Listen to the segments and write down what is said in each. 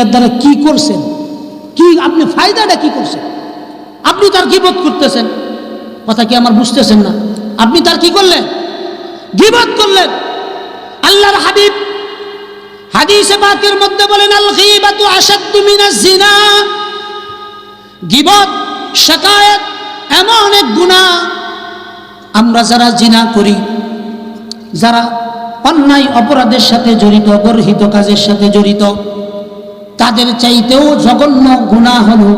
এটার দ্বারা কি করছেন? কি আপনি ফায়দাটা কি করছেন? আপনি তার গিবত করতেছেন। কথা কি আমার বুঝতেছেন না? আপনি তার কি করলেন? গিবত করলেন। আল্লাহর হাবিব হাদিসে পাকের মধ্যে বলেন, আল গীবাতু আশাদ্দু মিনাজ জিনা গিবত, শাকায়াত এমন এক গুনাহ। আমরা যারা জিনা করি, যারা অন্যায় অপরাধের সাথে জড়িত, গর্হিত কাজের সাথে জড়িত তাদের চাইতেও জঘন্য গুণা হলো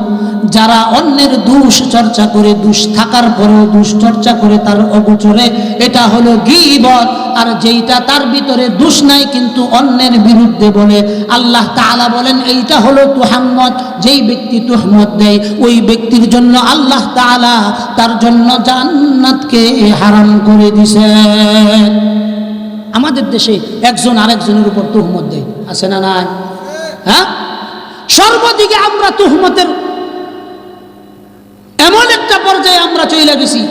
যারা অন্যের দুষ চর্চা করে, দুষ থাকার পরেও দুষ চর্চা করে তার অগোচরে। এটা হলো গিবত। আর যেইটা তার ভিতরে দুষ নাই, কিন্তু অন্যের বিরুদ্ধে বলে। আল্লাহ তাআলা বলেন, এইটা হলো তুহাম্মদ। যেই ব্যক্তি তুহমত দেয়, ওই ব্যক্তির জন্য আল্লাহ তাআলা তার জন্য জান্নাতকে হারাম করে দিছে। আমাদের দেশে একজন আরেকজনের উপর তুহমত দেয়। আছে না নাই? হ্যাঁ? সর্বদিকে আমরা তুহমতের এমন একটা পর্যায়ে আমরা চলে গেছি।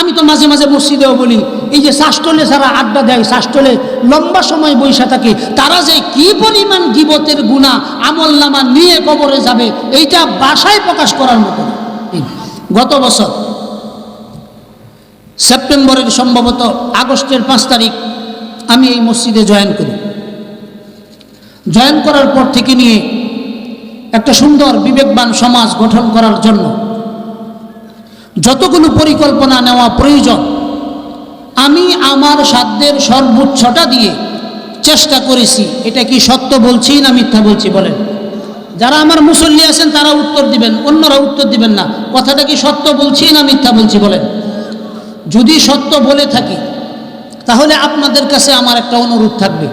আমি তো মাঝে মাঝে মসজিদেও বলি, এই যে শাস্তলে যারা আড্ডা দেয় শাস্তলে লম্বা সময় বৈশা থাকে, তারা যে কি পরিমাণ গিবতের গুণা আমল নামা নিয়ে কবরে যাবে, এইটা বাসায় প্রকাশ করার মতো গত বছর সেপ্টেম্বরের সম্ভবত আগস্টের পাঁচ তারিখ আমি এই মসজিদে জয়েন করি। জয়েন করার পর থেকে নিয়ে একটা সুন্দর বিবেকবান সমাজ গঠন করার জন্য যতগুলো পরিকল্পনা নেওয়া প্রয়োজন, আমি আমার সাধ্যের সর্বোচ্চটা দিয়ে চেষ্টা করেছি। এটা কি সত্য বলছি না মিথ্যা বলছি বলেন? যারা আমার মুসল্লি আছেন, তারা উত্তর দিবেন, অন্যরা উত্তর দিবেন না। কথাটা কি সত্য বলছি না মিথ্যা বলছি বলেন? যদি সত্য বলে থাকি, তাহলে আপনাদের কাছে আমার একটা অনুরোধ থাকবে।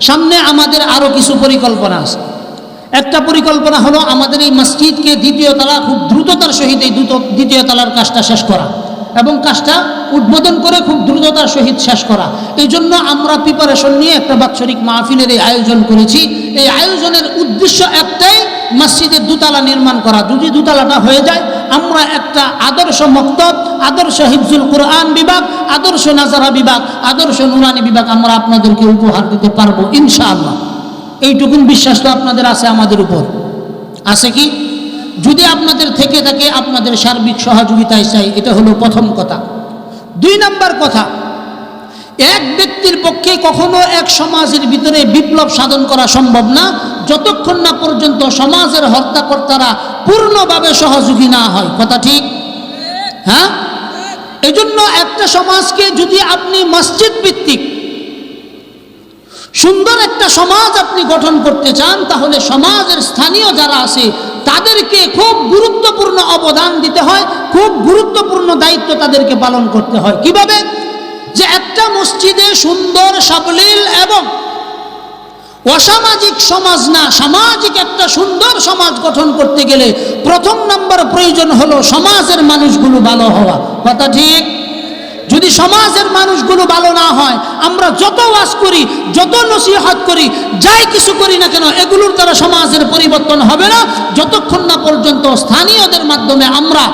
সামনে আমাদের আরও কিছু পরিকল্পনা আছে। একটা পরিকল্পনা হলো আমাদের এই মসজিদকে দ্বিতীয় তলা, খুব দ্রুততার সহিত এই দ্রুত, দ্বিতীয় তলার কাজটা শেষ করা এবং কাজটা উদ্বোধন করে খুব দ্রুততার সহিত শেষ করা। এই জন্য আমরা প্রিপারেশন নিয়ে একটা বাৎসরিক মাহফিলের এই আয়োজন করেছি। এই আয়োজনের উদ্দেশ্য একটাই মসজিদের দুতলা নির্মাণ করা। যদি দুতলাটা হয়ে যায়, আমরা একটা আদর্শ মক্তব, আদর্শ হিফজুল কোরআন বিভাগ, আদর্শ নাজারা বিভাগ, আদর্শ নুরানি বিভাগ আমরা আপনাদেরকে উপহার দিতে পারব, ইনশাআল্লাহ। এইটুকুন বিশ্বাস তো আপনাদের আছে আমাদের উপর। আছে কি? যদি আপনাদের থেকে থাকে, আপনাদের সার্বিক সহযোগিতায় চাই, এটা হলো প্রথম কথা। দুই নাম্বার কথা, এক ব্যক্তির পক্ষে কখনো এক সমাজের ভিতরে বিপ্লব সাধন করা সম্ভব না, যতক্ষণ না পর্যন্ত সমাজের হত্যাকর্তারা পূর্ণভাবে সহযোগী না হয়। কথা ঠিক? হ্যাঁ? এজন্য একটা সমাজকে যদি আপনি মসজিদ ভিত্তিক সুন্দর একটা সমাজ আপনি গঠন করতে চান, তাহলে সমাজের স্থানীয় যারা আছে, তাদেরকে খুব গুরুত্বপূর্ণ অবদান দিতে হয়, খুব গুরুত্বপূর্ণ দায়িত্ব তাদেরকে পালন করতে হয়। কীভাবে? যে একটা মসজিদে সুন্দর সাবলীল এবং অসামাজিক সমাজ না, সামাজিক একটা সুন্দর সমাজ গঠন করতে গেলে প্রথম নাম্বার প্রয়োজন হলো সমাজের মানুষগুলো ভালো হওয়া। কথা ঠিক? যদি সমাজের মানুষগুলো ভালো না হয়, আমরা যত ওয়াজ করি, যত নসিহত করি, যাই কিছু করি না কেন, এগুলোর দ্বারা সমাজের পরিবর্তন হবে না। যতক্ষণ না পর্যন্ত স্থানীয়দের মাধ্যমে আমরা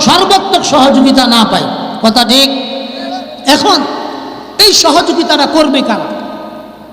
সর্বাত্মক সহযোগিতা না পাই। কথা ঠিক? এখন, এই সহযোগিতাটা করবে কারা?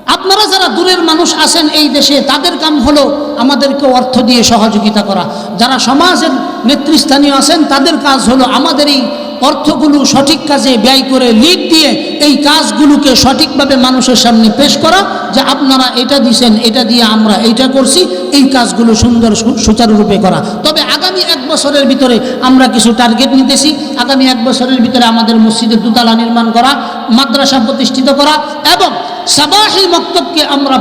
আপনারা যারা দূরের মানুষ আছেন এই দেশে, তাদের কাম হলো আমাদেরকে অর্থ দিয়ে সহযোগিতা করা। যারা সমাজের নেতৃস্থানীয় আছেন, তাদের কাজ হলো আমাদের এই অর্থগুলো সঠিক কাজে ব্যয় করে লিড দিয়ে এই কাজগুলোকে সঠিকভাবে মানুষের সামনে পেশ করা যে আপনারা এটা দিছেন, এটা দিয়ে আমরা এইটা করছি, এই কাজগুলো সুন্দর সুচারুরূপে করা। তবে আগামী এক বছরের ভিতরে আমরা কিছু টার্গেট নিতেছি। আগামী এক বছরের ভিতরে আমাদের মসজিদের দুতলা নির্মাণ করা, মাদ্রাসা প্রতিষ্ঠিত করা এবং সাবাহি মক্তবকে আমরা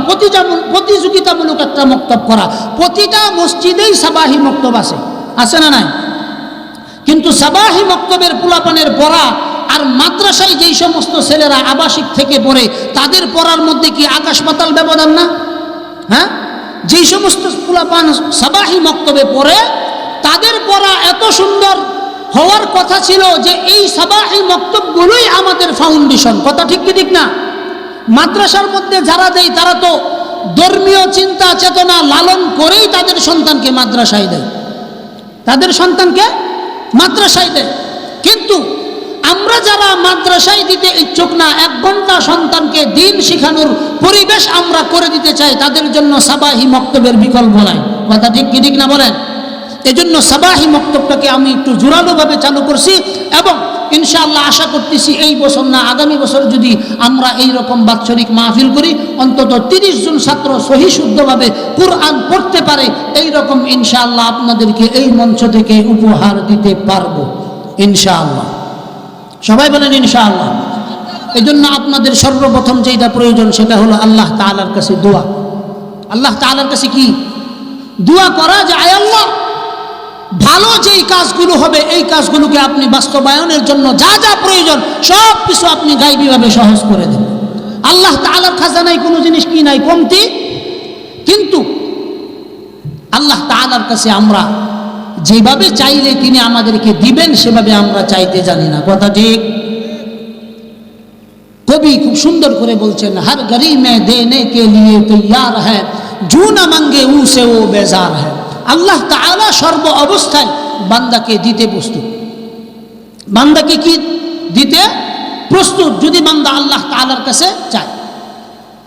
প্রতিযোগিতামূলক একটা মক্তব করা। প্রতিটা মসজিদেই সাবাহি মক্তব আছে। আছে না নাই? কিন্তু সাবাহি মক্তবের পুলাপানের পড়া আর মাদ্রাসায় যেই সমস্ত ছেলেরা আবাসিক থেকে পড়ে, তাদের পড়ার মধ্যে কি আকাশ পাতাল ব্যবধান না? হ্যাঁ? যেই সমস্ত পুলাপান সাবাহি মক্তবে পড়ে, তাদের পড়া এত সুন্দর হওয়ার কথা ছিল যে এই সাবাহি মক্তবগুলোই আমাদের ফাউন্ডেশন কথা ঠিক কি ঠিক না? মাদ্রাসার মধ্যে যারা দেয়, তারা তো ধর্মীয় চিন্তা, চেতনা লালন করেই তাদের সন্তানকে মাদ্রাসায় দেয়। তাদের সন্তানকে মাদ্রাসায় দেয়। কিন্তু আমরা যারা মাদ্রাসায় দিতে ইচ্ছুক না, এক ঘণ্টা সন্তানকে দিন শিখানোর পরিবেশ আমরা করে দিতে চাই, তাদের জন্য সাবাহি মক্তবের বিকল্প নাই। কথা ঠিক কি ঠিক না বলেন? এজন্য সাবাহি মক্তবটাকে আমি একটু জোরালোভাবে চালু করছি এবং ইনশাআল্লাহ আশা করতেছি এই বছর না, আগামী বছর যদি আমরা এই রকম বাৎসরিক মাহফিল করি, অন্তত তিরিশ জন ছাত্র সহি শুদ্ধভাবে কোরআন পড়তে পারে এই রকম ইনশাআল্লাহ আপনাদেরকে এই মঞ্চ থেকে উপহার দিতে পারব, ইনশাআল্লাহ। সবাই বলেন ইনশাআল্লাহ। এই জন্য আপনাদের সর্বপ্রথম যেটা প্রয়োজন সেটা হলো আল্লাহ তাআলার কাছে দোয়া। আল্লাহ তাআলার কাছে কি? দোয়া করা যে আয় আল্লাহ। ভালো যেই কাজগুলো হবে, এই কাজগুলোকে আপনি বাস্তবায়নের জন্য যা যা প্রয়োজন, সব কিছু আপনি গাইবীভাবে সহজ করে দেন। আল্লাহ তাআলার খাজানায় কোনো জিনিস কি নাই, কমতি? কিন্তু আল্লাহ তাআলার কাছে আমরা যেভাবে চাইলে তিনি আমাদেরকে দিবেন, সেভাবে আমরা চাইতে জানি না। কথা ঠিক? কবি খুব সুন্দর করে বলছেন, হর গরি মে দেনে কে লিয়ে তৈয়ার হ্যাঁ জু না উ সে ও বেজার হ্যাঁ আল্লাহ তাআলা সর্ব অবস্থায় বান্দাকে দিতে প্রস্তুত। বান্দাকে কি দিতে? প্রস্তুত যদি বান্দা আল্লাহ তাআলার কাছে চায়।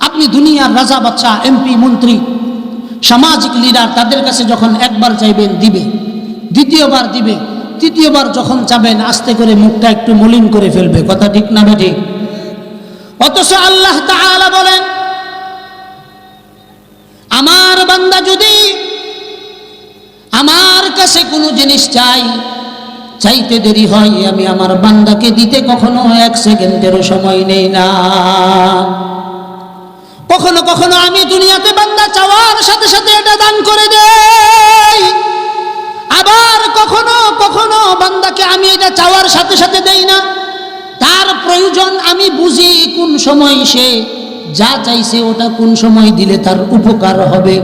আপনি দুনিয়ার রাজা বাচ্চা এমপি মন্ত্রী, সামাজিক লিডার তাদের কাছে যখন একবার চাইবেন, দিবে। দ্বিতীয়বার দিবে। তৃতীয়বার যখন চাবেন, আস্তে করে মুখটা একটু মলিন করে ফেলবে। কথা ঠিক না ঠিক অথচ আল্লাহ তাআলা বলেন, আমার বান্দা যদি কাছে কোনো জিনিস চাই, চাইতে দেরি হয়, আমি আমার বান্দাকে দিতে কখনো এক সেকেন্ডেরও সময় নেই না। কখনো কখনো আমি দুনিয়াতে বান্দা চাওয়ার সাথে সাথে এটা দান করে দেই। আবার কখনো কখনো বান্দাকে আমি এটা চাওয়ার সাথে সাথে দেই না। তার প্রয়োজন আমি বুঝি কোন সময় সে যা চাইছে ওটা কোন সময় দিলে তার উপকার হবে।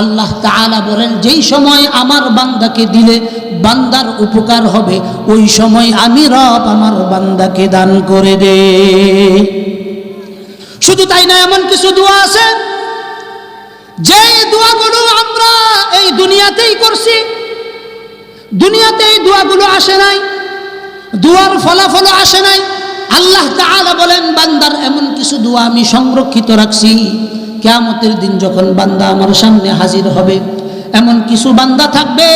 আল্লাহ তাআলা বলেন, যেই সময় আমার বান্দাকে দিলে বান্দার উপকার হবে, ওই সময় আমি রব আমার বান্দাকে দান করে দে। শুধু তাই না এমন কিছু দোয়া আছে? যে দোয়াগুলো আমরা এই দুনিয়াতেই করছি দুনিয়াতে এই দোয়াগুলো আসে নাই, দুয়ার ফলাফল আসে নাই। আল্লাহ তাআলা বলেন, বান্দার এমন কিছু দোয়া আমি সংরক্ষিত রাখছি। কেয়ামতের দিন যখন বান্দা আমার সামনে হাজির হবে, এমন কিছু বান্দা থাকবে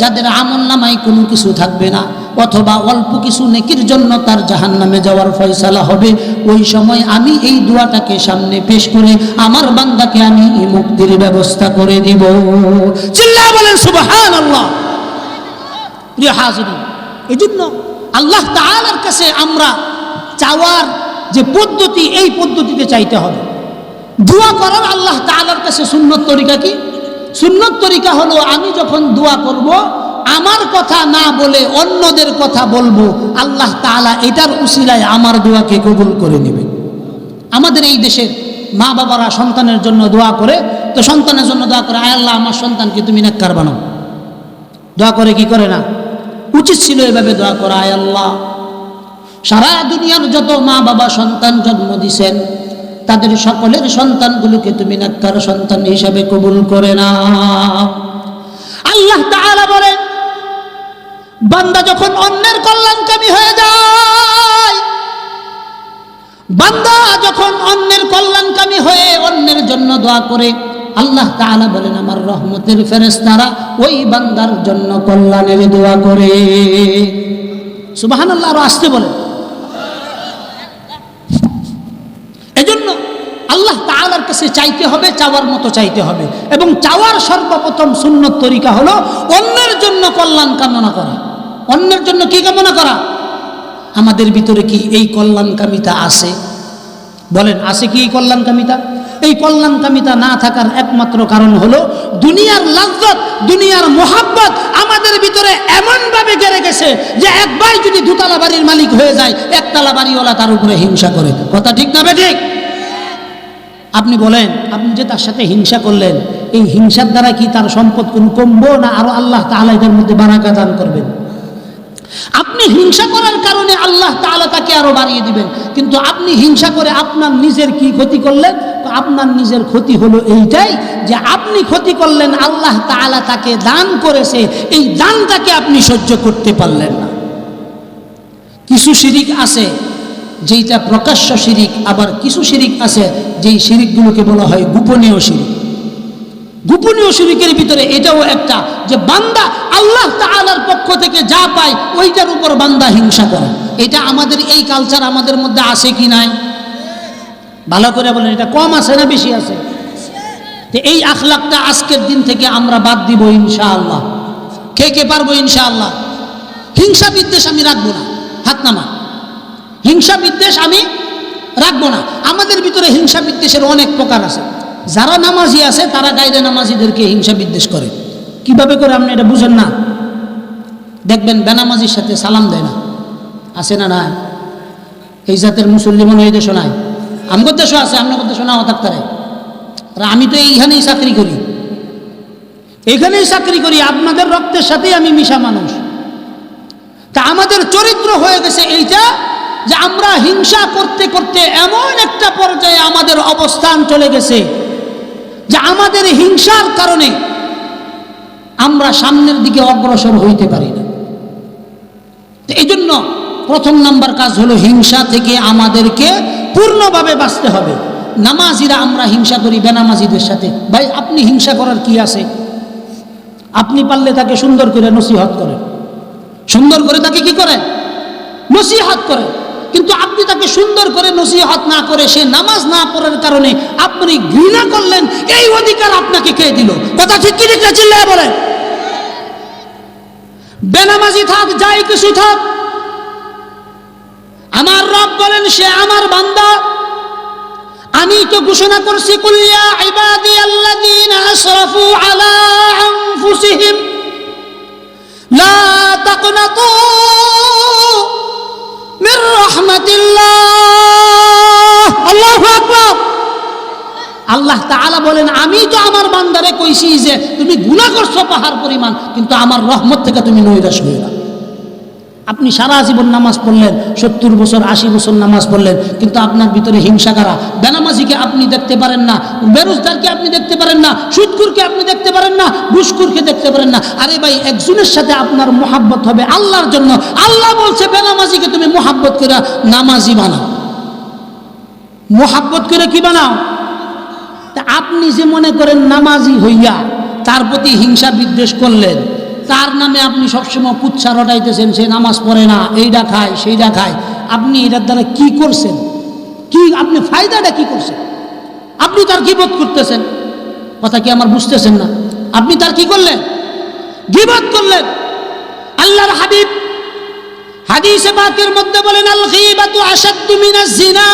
যাদের আমল নামায় কোনো কিছু থাকবে না, অথবা অল্প কিছু নেকির জন্য তার জাহান নামে যাওয়ার ফয়সালা হবে। ওই সময় আমি এই দোয়াটাকে সামনে পেশ করে আমার বান্দাকে আমি এই মুক্তির ব্যবস্থা করে দিব। চিল্লা বলেন সুবহান আল্লাহ প্রিয় হাজিরি এই জন্য আল্লাহ তাআলার কাছে আমরা চাওয়ার যে পদ্ধতি, এই পদ্ধতিতে চাইতে হবে। দোয়া করার আল্লাহ তাআলার কাছে সুন্নত তরিকা কি? সুন্নত তরিকা হলো আমি যখন দোয়া করব, আমার কথা না বলে অন্যদের কথা বলব, আল্লাহ তাআলা এটার উসিলায় আমার দোয়াকে কবুল করে নেবে। আমাদের এই দেশের মা বাবারা সন্তানের জন্য দোয়া করে, তো সন্তানের জন্য দোয়া করে, আয় আল্লাহ, আমার সন্তানকে তুমি নেককার বানাও। দোয়া করে কি করে না? উচিত ছিল এভাবে দোয়া করা, আয় আল্লাহ, সারা দুনিয়ার যত মা বাবা সন্তান জন্ম দিছেন তাদের সকলের সন্তানগুলোকে তুমি নাক্কার সন্তান হিসাবে কবুল করে না আল্লাহ তাআলা বলেন, বান্দা যখন অন্যের কল্যাণকামী হয়ে যায়, বান্দা যখন অন্যের কল্যাণকামী হয়ে অন্যের জন্য দোয়া করে, আল্লাহ তাআলা বলেন, আমার রহমতের ফেরেশতারা ওই বান্দার জন্য কল্যাণের দোয়া করে। সুবহানাল্লাহ আরও আসতে বলেন এজন্য তাআলার কাছে চাইতে হবে, চাওয়ার মতো চাইতে হবে। এবং চাওয়ার সর্বপ্রথম সুন্নত তরিকা হলো অন্যের জন্য কল্যাণ কামনা করা। অন্যের জন্য কি কামনা করা? আমাদের ভিতরে কি এই কল্যাণকামিতা আছে? বলেন, আছে কি এই কল্যাণকামিতা? এই কল্যাণকামিতা না থাকার একমাত্র কারণ হলো দুনিয়ার লাজ্জত, দুনিয়ার মোহাব্বত আমাদের ভিতরে এমনভাবে গেড়ে গেছে যে একবার যদি দুতলা বাড়ির মালিক হয়ে যায়, একতলা বাড়িওয়ালা তার উপরে হিংসা করে। কথা ঠিক না বে ঠিক? আপনি বলেন, আপনি যে তার সাথে হিংসা করলেন, এই হিংসার দ্বারা কি তার সম্পদ কোন কমবো না আরও আল্লাহ তাআলা এটার মধ্যে বারাকা দান করবেন? আপনি হিংসা করার কারণে আল্লাহ তাআলা তাকে আরও বাড়িয়ে দিবেন, কিন্তু আপনি হিংসা করে আপনার নিজের কি ক্ষতি করলেন? আপনার নিজের ক্ষতি হলো এইটাই যে আপনি ক্ষতি করলেন, আল্লাহ তাআলা তাকে দান করেছে, এই দানটাকে আপনি সহ্য করতে পারলেন না। কিছু শিরিক আছে যেইটা প্রকাশ্য শিরিক, আবার কিছু শিরিক আছে যেই শিরিকগুলোকে বলা হয় গোপনীয় শিরিক। গোপনীয় শিরিকের ভিতরে এটাও একটা যে বান্দা আল্লাহ তাআলার পক্ষ থেকে যা পায়, ওইটার উপর বান্দা হিংসা করে। এটা আমাদের এই কালচার আমাদের মধ্যে আছে কি নাই? ভালো করে বলেন, এটা কম আছে না বেশি আছে? তো এই আখলাকটা আজকের দিন থেকে আমরা বাদ দিব ইনশাআল্লাহ। কে কে পারব ইনশাআল্লাহ? হিংসা বিদ্বেষ আমি রাখব না। হাত নামা হিংসা বিদ্বেষ আমি রাখব না। আমাদের ভিতরে হিংসা বিদ্বেষের অনেক প্রকার আছে। যারা নামাজি আছে, তারা গাইরে নামাজিদেরকে হিংসা বিদ্বেষ করে। কীভাবে করে আপনি এটা বুঝেন না? দেখবেন বেনামাজির সাথে সালাম দেয় না। আছে না না এই জাতের মুসল্লিমন এই দেশ নাই। আমগর দেশও আছে আপনার দেশও নাও থাকতারে আমি তো এইখানেই চাকরি করি। এখানেই চাকরি করি, আপনাদের রক্তের সাথেই আমি মিশা মানুষ। তা আমাদের চরিত্র হয়ে গেছে এইটা যে আমরা হিংসা করতে করতে এমন একটা পর্যায়ে আমাদের অবস্থান চলে গেছে যে আমাদের হিংসার কারণে আমরা সামনের দিকে অগ্রসর হইতে পারি না। এই জন্য প্রথম নাম্বার কাজ হলো হিংসা থেকে আমাদেরকে পূর্ণভাবে বাঁচতে হবে। নামাজিরা আমরা হিংসা করি বেনামাজিদের সাথে। ভাই, আপনি হিংসা করার কি আছে? আপনি পারলে তাকে সুন্দর করে নসিহত করেন। সুন্দর করে তাকে কি করে নসিহাত করে কিন্তু আপনি তাকে সুন্দর করে নসিহত না করে সে নামাজ না পড়ার কারণে আপনি ঘৃণা করলেন, এই অধিকার আপনাকে কে দিল? কথা ঠিক কি ঠিক চিল্লায় বলেন? বেনামাজি থাক, যাই কিছু থাক। আমার রব বলেন, সে আমার বান্দা। আমি তো ঘোষণা করছি কুলিয়া ইবাদি আল্লাযীনা আসরাফু আলা আনফুসিহিম। লা তাকনাতু আল্লাহ তাআলা বলেন, আমি তো আমার বান্দারে কইছি যে তুমি গুনাহ করছ পাহাড় পরিমাণ, কিন্তু আমার রহমত থেকে তুমি নৈরাশ হয়ে না আপনি সারা জীবন নামাজ পড়লেন, সত্তর বছর, আশি বছর নামাজ পড়লেন, কিন্তু আপনার ভিতরে হিংসা করা? বেনামাজিকে আপনি দেখতে পারেন না, বেরোজগারকে আপনি দেখতে পারেন না সুদকুরকে আপনি দেখতে পারেন না ঘুষকুরকে দেখতে পারেন না। আরে ভাই, একজনের সাথে আপনার মোহাব্বত হবে আল্লাহর জন্য। আল্লাহ বলছে, বেনামাজিকে তুমি মোহাব্বত করে নামাজি বানাও। মোহাব্বত করে কি বানাও? আপনি যে মনে করেন নামাজি হইয়া তার প্রতি হিংসা বিদ্বেষ করলেন। তার নামে আপনি সবসময় কুচ্ছা রটাইতেছেন, সে নামাজ পড়ে না এইটা খায় সেইটা খায়। আপনি এটার দ্বারা কি করছেন? কি, আপনি ফায়দাটা কি করছেন? আপনি তার গিবত করতেছেন। কথা কি আমার বুঝতেছেন না? আপনি তার কি করলেন? গিবত করলেন। আল্লাহর হাবিব হাদিসে পাকের মধ্যে বলেন, আল গীবাতু আশাদ্দু মিনাজ জিনা।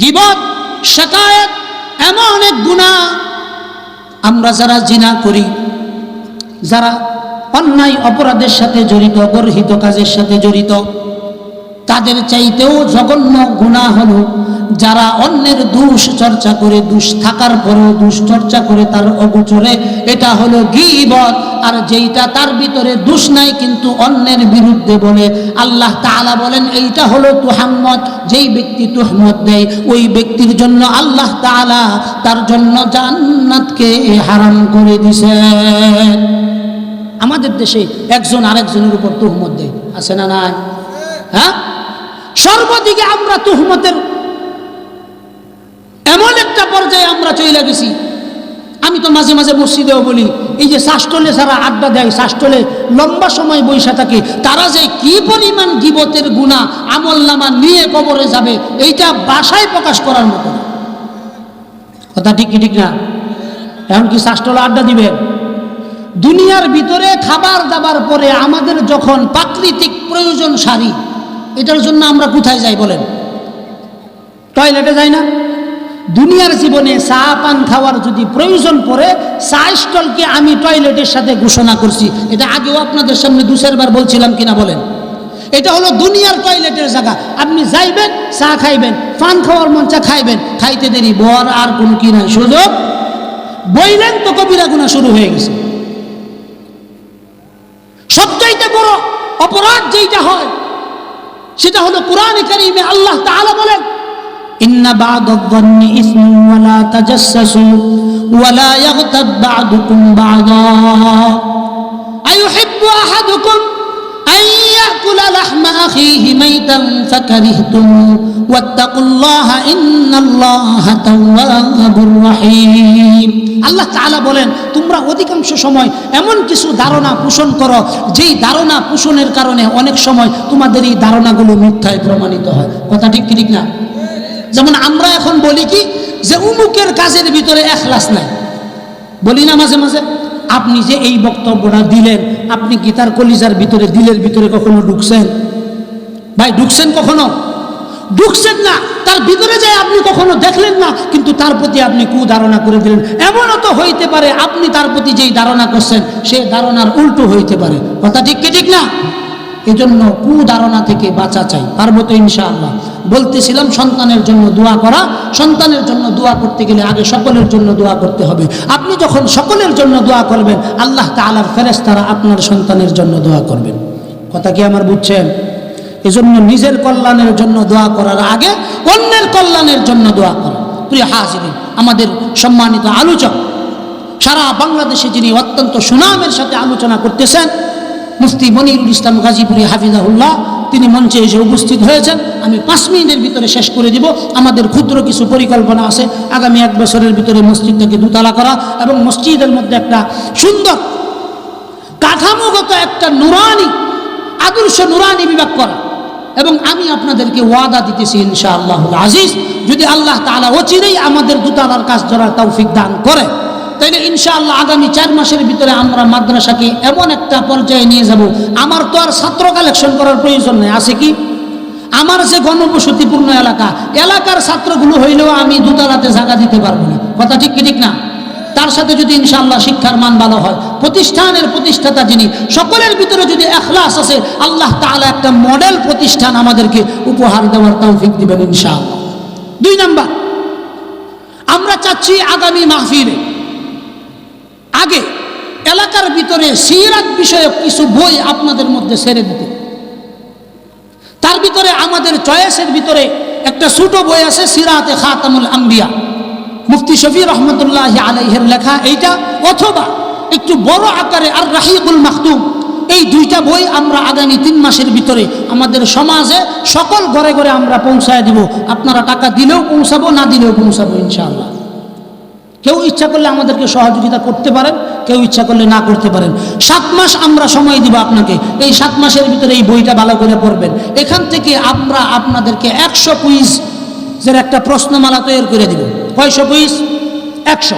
গিবত, শেকায়ত এমন এক গুণা আমরা যারা জিনা করি, যারা অন্যায় অপরাধের সাথে জড়িত, গর্হিত কাজের সাথে জড়িত তাদের চাইতেও জঘন্য গুণা হলো যারা অন্যের দুষ চর্চা করে, দুষ থাকার পরেও দুষ চর্চা করে তার অগোচরে। এটা হলো গিবত। আর যেইটা তার ভিতরে দুষ নাই, কিন্তু অন্যের বিরুদ্ধে বলে। আল্লাহ তাআলা বলেন, এইটা হলো তুহাম্মদ। যেই ব্যক্তি তুহমত দেয়, ওই ব্যক্তির জন্য আল্লাহ তাআলা তার জন্য জান্নাতকে হারাম করে দিছেন আমাদের দেশে একজন আরেকজনের উপর তুহমত দেয়। আছে না নাই? হ্যাঁ? সর্বদিকে আমরা তুহমতের এমন একটা পর্যায়ে আমরা চলে গেছি। আমি তো মাঝে মাঝে মসজিদেও বলি, এই যে শাস্টলে যারা আড্ডা দেয় শাস্টলে লম্বা সময় বৈশা থাকে, তারা যে কি পরিমাণ গিবতের গুণা আমল নামা নিয়ে কবরে যাবে, এইটা বাসায় প্রকাশ করার মতো কথা ঠিক কি ঠিক না? এখন কি শাস্টলে আড্ডা দিবেন দুনিয়ার ভিতরে খাবার দাবার পরে আমাদের যখন প্রাকৃতিক প্রয়োজন সারি এটার জন্য আমরা কোথায় যাই বলেন? টয়লেটে যাই না? দুনিয়ার জীবনে চা, পান খাওয়ার যদি প্রয়োজন পড়ে, চা স্টলকে আমি টয়লেটের সাথে ঘোষণা করছি। এটা আগেও আপনাদের সামনে দু চারবার বলছিলাম কিনা বলেন? এটা হলো দুনিয়ার টয়লেটের জায়গা। আপনি যাইবেন, চা খাইবেন, পান খাওয়ার মন চা খাইবেন, খাইতে দেরি, বর আর কোন কি নাই। সুযোগ? বইলেন তো কবিরা গুণা শুরু হয়ে গেছে। সবচাইতে বড় অপরাধ যেইটা হয় সেটা হলো কোরআনে কারিমে আল্লাহ তাআলা বলেন ইন্না বাদাদ-যান্নি ইসমু ওয়া লা তাজাসসু ওয়া লা ইয়াগতাব বা'দুকুম বা'দা আইউহিব্বু আহাদুকুম আন ইয়াকুলা লাহমা আখিহি মাইতান ফাকারিহতুমু واتقوا الله إن الله تواب رحيم আল্লাহ তাআলা বলেন তোমরা অধিকাংশ সময় এমন কিছু ধারণা পোষণ করো যেই ধারণা পোষণের কারণে অনেক সময় তোমাদের এই ধারণাগুলো মিথ্যায় প্রমাণিত হয় কথা ঠিক কি ঠিক না যেমন আমরা এখন বলি কি যে উমুকের কাজের ভিতরে এখলাস নাই বলি না মাঝে মাঝে আপনি যে এই বক্তব্যটা দিলেন আপনি কি তার কলিজার ভিতরে দিলের ভিতরে কখনো ঢুকছেন ভাই ঢুকছেন কখনো ঢুকছেন না। তার ভিতরে যায় আপনি কখনো দেখলেন না, কিন্তু তার প্রতি আপনি কুধারণা করে দিলেন। এমনও তো হইতে পারে, আপনি তার প্রতি যেই ধারণা করছেন, সেই ধারণার উল্টো হইতে পারে। কথা ঠিক কি ঠিক না? এজন্য কুধারণা থেকে বাঁচা চাই। পারব তো ইনশাআল্লাহ। বলতেছিলাম, সন্তানের জন্য দোয়া করা। সন্তানের জন্য দোয়া করতে গেলে আগে সকলের জন্য দোয়া করতে হবে। আপনি যখন সকলের জন্য দোয়া করবেন, আল্লাহ তালার ফেরেস্তারা আপনার সন্তানের জন্য দোয়া করবেন। কথা কি আমার বুঝছেন? এজন্য নিজের কল্যাণের জন্য দোয়া করার আগে অন্যের কল্যাণের জন্য দোয়া করা। প্রিয় হাজিরি আমাদের সম্মানিত আলোচক, সারা বাংলাদেশে যিনি অত্যন্ত সুনামের সাথে আলোচনা করতেছেন, মুফতি মনিরুল ইসলাম গাজীপুরি হাফিজাহুল্লাহ, তিনি মঞ্চে এসে উপস্থিত হয়েছেন। আমি পাঁচ মিনিটের ভিতরে শেষ করে দিব। আমাদের ক্ষুদ্র কিছু পরিকল্পনা আছে। আগামী এক বছরের ভিতরে মসজিদটাকে দুতলা করা এবং মসজিদের মধ্যে একটা সুন্দর কাঠামোগত একটা নুরানি, আদর্শ নুরানি বিভাগ করা। এবং আমি আপনাদেরকে ওয়াদা দিতেছি ইনশাআল্লাহ আজিজ। যদি আল্লাহ তাআলা অচিরেই আমাদের দুতালার কাজ ধরার তৌফিক দান করে, তাইলে ইনশাআল্লাহ আগামী চার মাসের ভিতরে আমরা মাদ্রাসাকে এমন একটা পর্যায়ে নিয়ে যাব। আমার তো আর ছাত্র কালেকশন করার প্রয়োজন নেই, আছে কি? আমার যে গণবসতিপূর্ণ এলাকা, এলাকার ছাত্রগুলো হইলেও আমি দুতলাতে জায়গা দিতে পারব না। কথা ঠিক কি ঠিক না? তার সাথে যদি ইনশাআল্লাহ শিক্ষার মান ভালো হয়, প্রতিষ্ঠানের প্রতিষ্ঠাতা যিনি, সকলের ভিতরে যদি এখলাস আছে, আল্লাহ তাআলা একটা মডেল প্রতিষ্ঠান আমাদেরকে উপহার দেওয়ার তৌফিক দিবেন ইনশাআল্লাহ। দুই নাম্বার, আমরা চাচ্ছি আগামী মাহফিলে, আগে এলাকার ভিতরে সিরাত বিষয়ক কিছু বই আপনাদের মধ্যে সেরে দিতে। তার ভিতরে আমাদের চয়েসের ভিতরে একটা ছোট বই আছে, সিরাতে খাতামুল আম্বিয়া। মুফতি শফি রহমতুল্লাহ আলাইহের লেখা এইটা, অথবা একটু বড় আকারে আর রাহিকুল মাহতুম এই দুইটা বই আমরা আগামী তিন মাসের ভিতরে আমাদের সমাজে সকল ঘরে ঘরে আমরা পৌঁছায় দিব। আপনারা টাকা দিলেও পৌঁছাবো, না দিলেও পৌঁছাবো ইনশাআল্লাহ। কেউ ইচ্ছা করলে আমাদেরকে সহযোগিতা করতে পারেন, কেউ ইচ্ছা করলে না করতে পারেন। সাত মাস আমরা সময় দিব আপনাকে। এই সাত মাসের ভিতরে এই বইটা ভালো করে পড়বেন। এখান থেকে আমরা আপনাদেরকে একশো কুইজ যের একটা প্রশ্নমালা তৈরি করে দিব। কয়শো কুইজ একশো।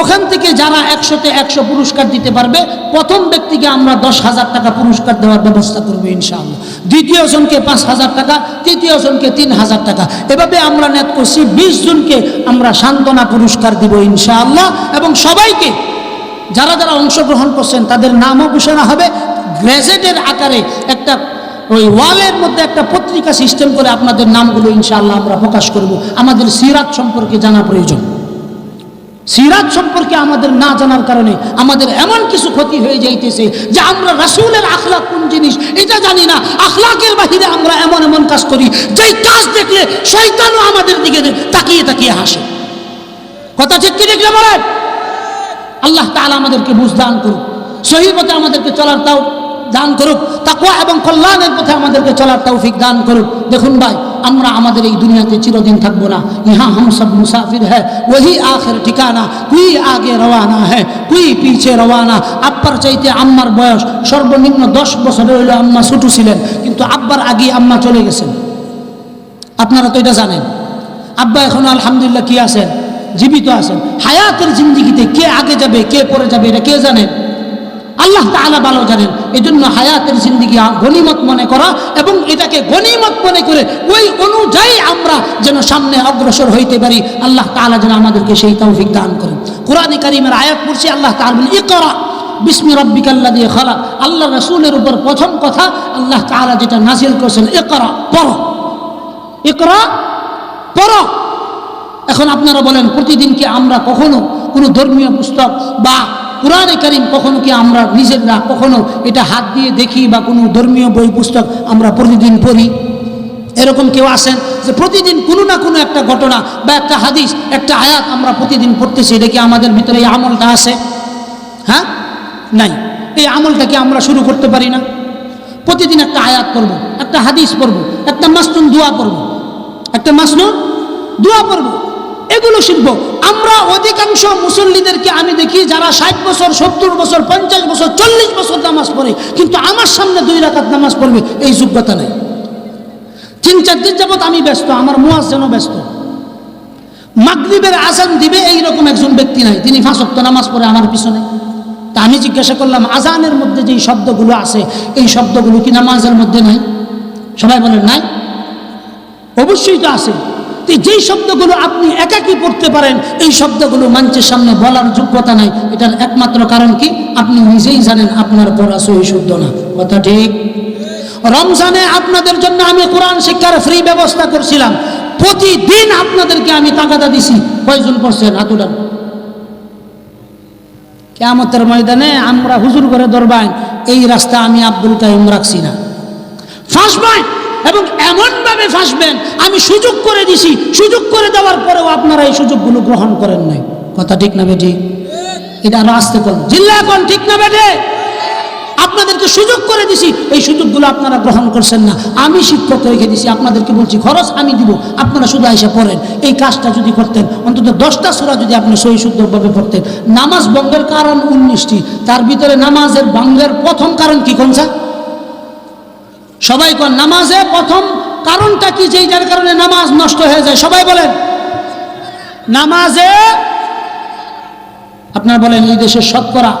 ওখান থেকে যারা একশোতে একশো পুরস্কার দিতে পারবে, প্রথম ব্যক্তিকে আমরা দশ হাজার টাকা পুরস্কার দেওয়ার ব্যবস্থা করব ইনশাআল্লাহ। দ্বিতীয় জনকে পাঁচ হাজার টাকা, তৃতীয় জনকে তিন হাজার টাকা। এভাবে আমরা নেট করছি, বিশ জনকে আমরা সান্ত্বনা পুরস্কার দিব ইনশাআল্লাহ। এবং সবাইকে, যারা যারা অংশগ্রহণ করছেন, তাদের নামও ঘোষণা হবে। গ্র্যাজেটের আকারে একটা ওই ওয়ালের মধ্যে একটা পত্রিকা সিস্টেম করে আপনাদের নামগুলো ইনশাআল্লাহ আমরা প্রকাশ করব। আমাদের সিরাত সম্পর্কে জানা প্রয়োজন। সিরাত সম্পর্কে আমাদের না জানার কারণে আমাদের এমন কিছু ক্ষতি হয়ে যাইতেছে যে আমরা রাসূলের আখলাক কোন জিনিস এটা জানি না। আখলাকের বাহিরে আমরা এমন এমন কাজ করি, যেই কাজ দেখলে শয়তানও আমাদের দিকে তাকিয়ে তাকিয়ে হাসে। কথা ঠিক কি দেখলে বলেন? আল্লাহ তাআলা আমাদেরকে বুঝ দান করুক। সহি আমাদেরকে চলার তাও দান করুক। তাকুয়া এবং কল্যাণের পথে আমাদেরকে চলার তৌফিক দান করুক। দেখুন ভাই, আমরা আমাদের এই দুনিয়াতে চিরদিন থাকব না। ইহা হম সব মুসাফির হ্যাঁ ওই আখের ঠিকানা। কুই আগে রওয়ানা হ্যাঁ কুই পিছে রওয়ানা। আব্বার চাইতে আম্মার বয়স সর্বনিম্ন দশ বছর হইলে আম্মা ছুটু ছিলেন। কিন্তু আব্বার আগে আম্মা চলে গেছেন। আপনারা তো এটা জানেন। আব্বা এখন আলহামদুলিল্লাহ কি আছেন? জীবিত আছেন। হায়াতের জিন্দিগিতে কে আগে যাবে, কে পরে যাবে, এটা কে জানেন আল্লাহ তাআলা ভালো জানেন। এই জন্য হায়াতের জিন্দিগি গনিমত মনে করা এবং এটাকে গনিমত মনে করে ওই অনুযায়ী আমরা যেন সামনে অগ্রসর হইতে পারি। আল্লাহ তাআলা যেন আমাদেরকে সেই তৌফিক দান করেন। কোরআন কারিমের আয়াত পড়ছি, আল্লাহ তাআলা বলেন, ইকরা বিসমি রব্বিকাল্লা দিয়ে খালা আল্লাহ রসুলের উপর প্রথম কথা আল্লাহ তাআলা যেটা নাজিল করেছেন, ইকরা, পড়ো। ইকরা, পড়ো। এখন আপনারা বলেন, প্রতিদিন কি আমরা কখনো কোনো ধর্মীয় পুস্তক বা কোরআনে কারিম কখনো কি আমরা নিজেরা কখনো এটা হাত দিয়ে দেখি বা কোনো ধর্মীয় বই, পুস্তক আমরা প্রতিদিন পড়ি? এরকম কেউ আসেন যে প্রতিদিন কোনো না কোনো একটা ঘটনা বা একটা হাদিস, একটা আয়াত আমরা প্রতিদিন পড়তেছি, এটা কি আমাদের ভিতরে এই আমলটা আছে? হ্যাঁ? নাই। এই আমলটাকে আমরা শুরু করতে পারি না? প্রতিদিন একটা আয়াত পড়ব, একটা হাদিস পড়ব, একটা মাসনুন দোয়া পড়ব, একটা মাসনুন দোয়া পড়ব, এগুলো শিখব। আমরা অধিকাংশ মুসল্লিদেরকে আমি দেখি যারা ষাট বছর, সত্তর বছর, পঞ্চাশ বছর, চল্লিশ বছর নামাজ পড়ে, কিন্তু আমার সামনে দুই রাকাত নামাজ পড়বে, এই যোগ্যতা নেই। তিন, চার দিন যাবৎ আমি ব্যস্ত, আমার মুয়াজ যেন ব্যস্ত। মাগরিবের আজান দিবে এইরকম একজন ব্যক্তি নাই, তিনি ফাঁসক্ত নামাজ পড়ে আমার পিছনে। তা আমি জিজ্ঞাসা করলাম, আজানের মধ্যে যেই শব্দগুলো আছে, এই শব্দগুলো কি নামাজের মধ্যে নাই? সবাই বলেন, নাই। অবশ্যই তো আছে। যেই শব্দগুলো আপনি একাকি পড়তে পারেন, এই শব্দগুলো মঞ্চের সামনে বলার যোগ্যতা নাই। এটার একমাত্র কারণ কি? আপনি নিজেই জানেন আপনার পড়া সহি শুদ্ধ না। কথা ঠিক? রমজানে আপনাদের জন্য আমি কোরআন শিক্ষার ফ্রি ব্যবস্থা করছিলাম। প্রতিদিন আপনাদেরকে আমি তাগাদা দিছি। কয়জন পড়ছেন? হাত উঠান। কেয়ামতের ময়দানে আমরা হুজুর করে দরবাই এই রাস্তা আমি আব্দুল কাইম রাখছি না। ফাঁসবেন এবং এমনভাবে ফাঁসবেন, আমি সুযোগ করে দিছি। সুযোগ করে দেওয়ার পরেও আপনারা এই সুযোগগুলো গ্রহণ করেন নাই। কথা ঠিক না বেটি এটা আসতে কোন জিল্লা এখন ঠিক না বেটে আপনাদেরকে সুযোগ করে দিছি, এই সুযোগগুলো আপনারা গ্রহণ করছেন না। আমি শিক্ষক রেখে দিছি আপনাদেরকে বলছি, খরচ আমি দিব, আপনারা শুধু এসে পড়েন। এই কাজটা যদি করতেন, অন্তত দশটা সুরা যদি আপনি সহি শুদ্ধভাবে পড়তেন। নামাজ বঙ্গের কারণ উনিশটি, তার ভিতরে নামাজের বঙ্গের প্রথম কারণ কি কোনসা সবাই কোন, নামাজে প্রথম কারণটা কি? যেইটার কারণে নামাজ নষ্ট হয়ে যায়। সবাই বলেন, নামাজে আপনারা বলেন, এই দেশের শতকরা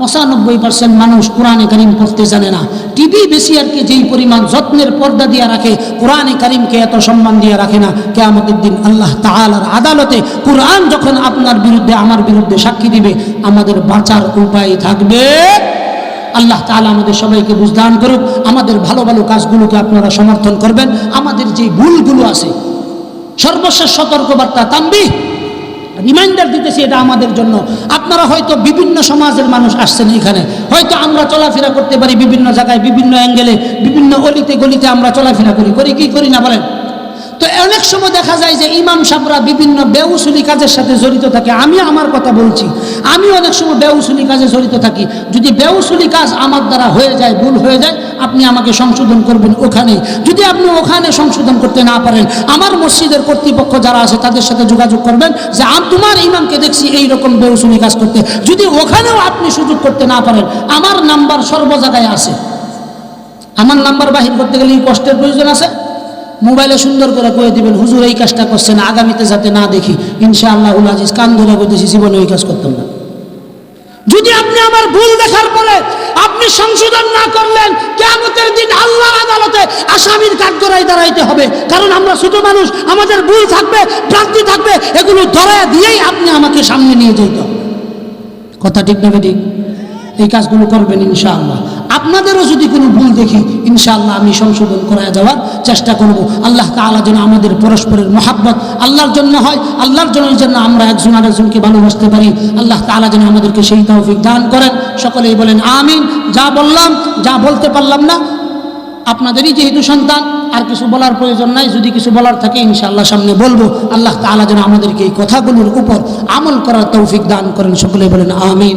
পঁচানব্বই পার্সেন্ট মানুষ কোরআনে কারিম পড়তে জানে না। টিভি বেশি আর কি, যেই পরিমাণ যত্নের পর্দা দিয়ে রাখে, কোরআনে কারিমকে এত সম্মান দিয়ে রাখে না। কেয়ামতের দিন আল্লাহ তাআলার আদালতে কোরআন যখন আপনার বিরুদ্ধে, আমার বিরুদ্ধে সাক্ষী দিবে, আমাদের বাঁচার উপায় থাকবে আল্লাহ তাআলা আমাদের সবাইকে বুঝদান করুক। আমাদের ভালো ভালো কাজগুলোকে আপনারা সমর্থন করবেন। আমাদের যে ভুলগুলো আছে, সর্বশেষ সতর্কবার্তা তাম্বি রিমাইন্ডার দিতেছি এটা আমাদের জন্য। আপনারা হয়তো বিভিন্ন সমাজের মানুষ আসছেন এখানে। হয়তো আমরা চলাফেরা করতে পারি বিভিন্ন জায়গায়, বিভিন্ন অ্যাঙ্গেলে, বিভিন্ন অলিতে গলিতে আমরা চলাফেরা করি। করি কি? করি না বলেন? অনেক সময় দেখা যায় যে ইমাম সাহরা বিভিন্ন বেউসুলি কাজের সাথে জড়িত থাকে। আমি আমার কথা বলছি। আমি অনেক সময় বেউসুলি কাজে জড়িত থাকি। যদি বেউসুলি কাজ আমার দ্বারা হয়ে যায়, ভুল হয়ে যায়, আপনি আমাকে সংশোধন করবেন ওখানে। যদি আপনি ওখানে সংশোধন করতে না পারেন, আমার মসজিদের কর্তৃপক্ষ যারা আছে, তাদের সাথে যোগাযোগ করবেন যে, আম, তোমার ইমামকে দেখছি এই রকম বেউসুলি কাজ করতে। যদি ওখানেও আপনি সুযোগ করতে না পারেন, আমার নাম্বার সর্ব জায়গায় আছে। আমার নাম্বার বাহির করতে গেলে কষ্টের প্রয়োজন আছে? মোবাইলে সুন্দর করে কয়ে দিবেন, হুজুর এই কাজটা করছেন, আগামীতে যাতে না দেখি, ইনশাআল্লাহ আজিজ কান ধরে করতেছি জীবনে ওই কাজ করতাম না। যদি আপনি আমার ভুল দেখার পরে আপনি সংশোধন না করলেন কেমতের দিন আল্লাহর আদালতে আসামির কাঠগড়ায় দাঁড়াইতে হবে। কারণ আমরা ছোট মানুষ, আমাদের ভুল থাকবে, ভ্রান্তি থাকবে, এগুলো ধরায় দিয়েই আপনি আমাকে সামনে নিয়ে যেতে হবে। কথা ঠিক না ঠিক? এই কাজগুলো করবেন ইনশাআল্লাহ। আপনাদেরও যদি কোনো ভুল দেখি, ইনশাআল্লাহ আমি সংশোধন করা যাওয়ার চেষ্টা করব। আল্লাহ তাআলা যেন আমাদের পরস্পরের মহাব্বত আল্লাহর জন্য হয়, আল্লাহর জন্য আমরা একজন আরেকজনকে ভালোবাসতে পারি। আল্লাহ তাআলা যেন আমাদেরকে সেই তৌফিক দান করেন। সকলেই বলেন, আমিন। যা বললাম, যা বলতে পারলাম না, আপনাদেরই যেহেতু সন্তান, আর কিছু বলার প্রয়োজন নাই। যদি কিছু বলার থাকে, ইনশাআল্লাহ সামনে বলব। আল্লাহ তাআলা যেন আমাদেরকে এই কথাগুলোর উপর আমল করার তৌফিক দান করেন। সকলে বলেন, আমিন।